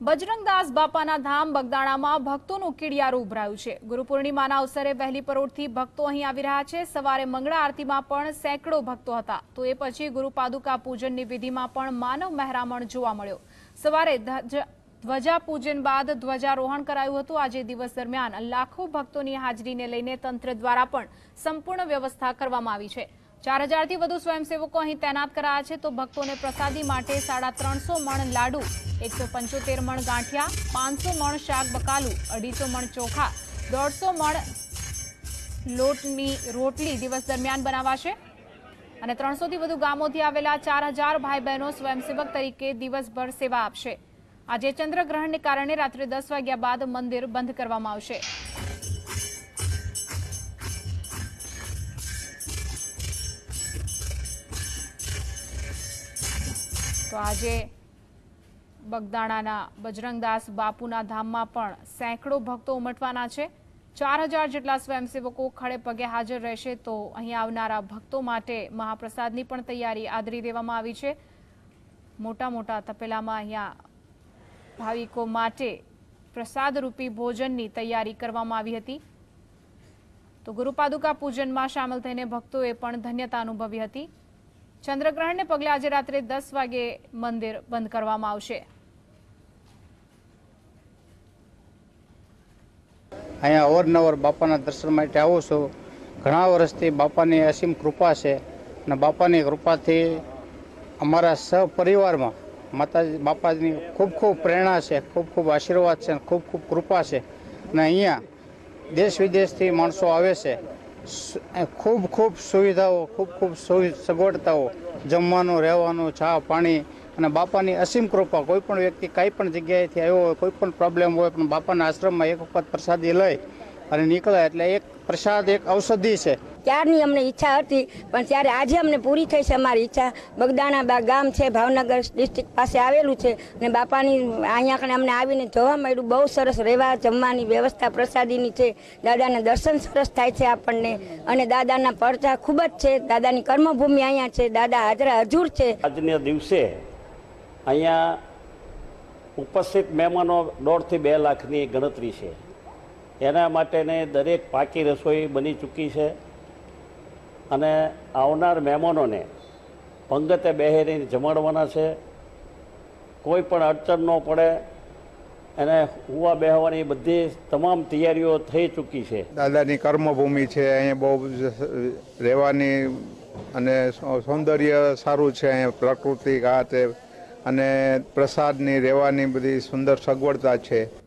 બજરંગદાસ બાપાના ધામ બગદાણામાં ભક્તોનું કીડિયારું ઉભરાયું છે. ગુરુ પૂર્ણિમાના અવસરે વહેલી પરોઢથી ભક્તો અહીં આવી રહ્યા છે. સવારે મંગળા આરતીમાં પણ સેંકડો ભક્તો હતા. તો એ પછી ગુરુ પાદુકા પૂજનની વિધિમાં પણ માનવ મહેરામણ જોવા મળ્યો. સવારે ધ્વજા પૂજન બાદ ધ્વજારોહણ કરાયું હતું. આજે દિવસ દરમિયાન લાખો ભક્તોની હાજરીને લઈને તંત્ર દ્વારા પણ સંપૂર્ણ વ્યવસ્થા કરવામાં આવી છે. ચાર હજારથી વધુ સ્વયંસેવકો અહીં તૈનાત કરાયા છે. તો ભક્તોને પ્રસાદી માટે સાડા ત્રણસો મણ લાડુ, એકસો પંચોતેર મણ ગાંઠિયા, પાંચસો મણ શાક બકાલું, અઢીસો મણ ચોખા, દોઢસો મણ લોટની રોટલી દિવસ દરમિયાન બનાવાશે. અને ત્રણસોથી વધુ ગામોથી આવેલા ચાર હજાર ભાઈ બહેનો સ્વયંસેવક તરીકે દિવસભર સેવા આપશે. આજે ચંદ્રગ્રહણને કારણે રાત્રે દસ વાગ્યા બાદ મંદિર બંધ કરવામાં આવશે. તો આજે બગદાણાના બજરંગદાસ બાપુના ધામમાં પણ સેંકડો ભક્તો ઉમટવાના છે. ચાર હજાર જેટલા સ્વયંસેવકો ખડે પગે હાજર રહેશે તો અહીં આવનારા ભક્તો માટે મહાપ્રસાદની પણ તૈયારી આદરી દેવામાં આવી છે. મોટા મોટા તપેલામાં અહીંયા ભાવિકો માટે પ્રસાદરૂપી ભોજનની તૈયારી કરવામાં આવી હતી. તો ગુરુપાદુકા પૂજનમાં સામેલ થઈને ભક્તોએ પણ ધન્યતા અનુભવી હતી. ચંદ્રગ્રહણને પગલે આજે રાત્રે દસ વાગે મંદિર બંધ કરવામાં આવશે. અહીંયા અવારનવાર બાપાના દર્શન માટે આવું છું. ઘણા વર્ષથી બાપાની અસીમ કૃપા છે અને બાપાની કૃપાથી અમારા સહપરિવારમાં માતાજી, બાપાજીની ખૂબ ખૂબ પ્રેરણા છે, ખૂબ ખૂબ આશીર્વાદ છે ખૂબ ખૂબ કૃપા છે. અને અહીંયા દેશ વિદેશથી માણસો આવે છે. ખૂબ ખૂબ સુવિધાઓ, ખૂબ ખૂબ સગવડતાઓ, જમવાનું, રહેવાનું, ચા, પાણી અને બાપાની અસીમ કૃપા. કોઈ પણ વ્યક્તિ કાંઈ પણ જગ્યાએથી આવ્યો હોય, કોઈ પણ પ્રોબ્લેમ હોય, પણ બાપાના આશ્રમમાં એક વખત પ્રસાદી લઈ અને નીકળે એટલે એક પ્રસાદ, એક ઔષધિ છે. ત્યારની અમને ઈચ્છા હતી, પણ ત્યારે આજે અમને પૂરી થઈ છે અમારી ઈચ્છા. બગદાણા બા ગામ છે, ભાવનગર ડિસ્ટ્રિક્ટ પાસે આવેલું છે અને બાપાની અહીંયા કણે અમને આવીને જોવા મળ્યું. બહુ સરસ રહેવા જમવાની વ્યવસ્થા પ્રસાદીની છે. દાદાના દર્શન સરસ થાય છે આપણને. અને દાદાના પડતા ખૂબ જ છે. દાદાની કર્મભૂમિ અહીંયા છે. દાદા હાજરા હજુર છે. આજના દિવસે અહીંયા ઉપસ્થિત મહેમાનો દોઢથી બે લાખની ગણતરી છે. એના માટેને દરેક પાકી રસોઈ બની ચૂકી છે. અને આવનાર મહેમાનોને પંગતે બેહેરીને જમાડવાના છે. કોઈ પણ અડચણ ન પડે. એને હુવા બેહવાની બધી તમામ તૈયારીઓ થઈ ચૂકી છે. દાદાની કર્મભૂમિ છે, અહીંયા બહુ રહેવાની અને સૌંદર્ય સારું છે અહીંયા, પ્રાકૃતિક આ તે. અને પ્રસાદની, રહેવાની બધી સુંદર સગવડતા છે.